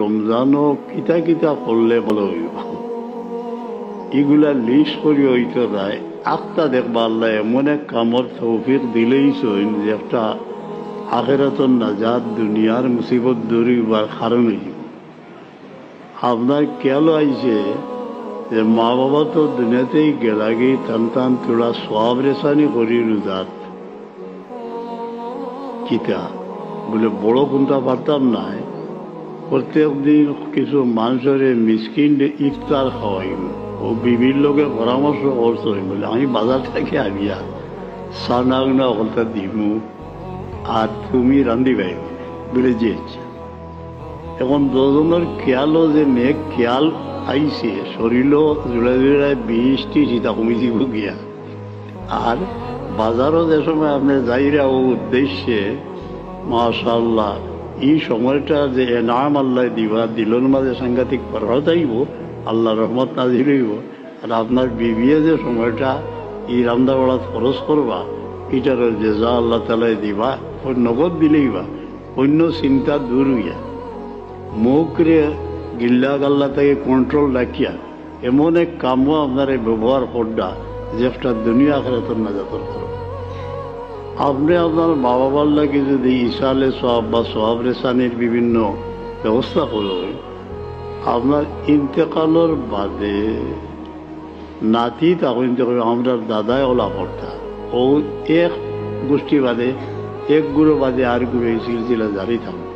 রমজানও কিতা কিতা করলে বলো এগুলা লিস্ট করি হইতে যায় আখটা দেখবা আল্লাহ এমন এক কামর তৌফিক দিলেই সইন যে একটা আখেরাতন নাজাদ দুনিয়ার মুসিবত দূরিবার কারণ হইব আপনার খেয়াল আইছে যে মা বাবা তো দুনিয়াতেই গেলাগি টান টান তোলা সব রেশানি করি রোজাত কিতা বলে বড় কোনটা পারতাম নাই প্রত্যেক দিন কিছু মানুষের মিসকিন ইফতার খাওয়াইম ও বিভিন্ন লোকে পরামর্শ করছ, বলে আমি বাজার থেকে আনিয়া সানা উনা ওখানটা দিমু, আর তুমি রান্ধিবাই বলে যে এখন দুজনের খেয়ালও যে মেঘ খেয়াল আইছে, শরীরও জোড়া জোড়ায় বৃষ্টি সীতা কমি দিব গিয়া আর বাজারও যে সময় আপনি যাইরা ও উদ্দেশ্যে মাশাল্লাহ এই সময়টা যে এনাম আল্লাহ দিবা দিলন মাঝে সাংঘাতিক পরহত আইব, আল্লাহ রহমত নাজির হইব। আর আপনার বিবিয়ে যে সময়টা এই রান্দাবাড়া খরচ করবা, এটার জেজা আল্লাহ তালাই দিবা নগদ দিলেই বা অন্য চিন্তা দূর হইয়া। মুখরে গিল্লা গাল্লা থেকে কন্ট্রোল রাখিয়া, এমন এক কামও আপনার ব্যবহার করডা একটা দুনিয়া খেলে না যাতর করো আপনি আপনার মা বাবার লাগে যদি ইশালে সব বা সব রেসানির বিভিন্ন ব্যবস্থা করবেন আপনার ইন্তেকালের বাদে নাতি তখন ইন্তেকাল আমরা দাদাই ওলা পড়তা। ও এক গোষ্ঠী বাদে, এক গুরু বাদে আর গুরু এই সিলসিলা জারি থাকবে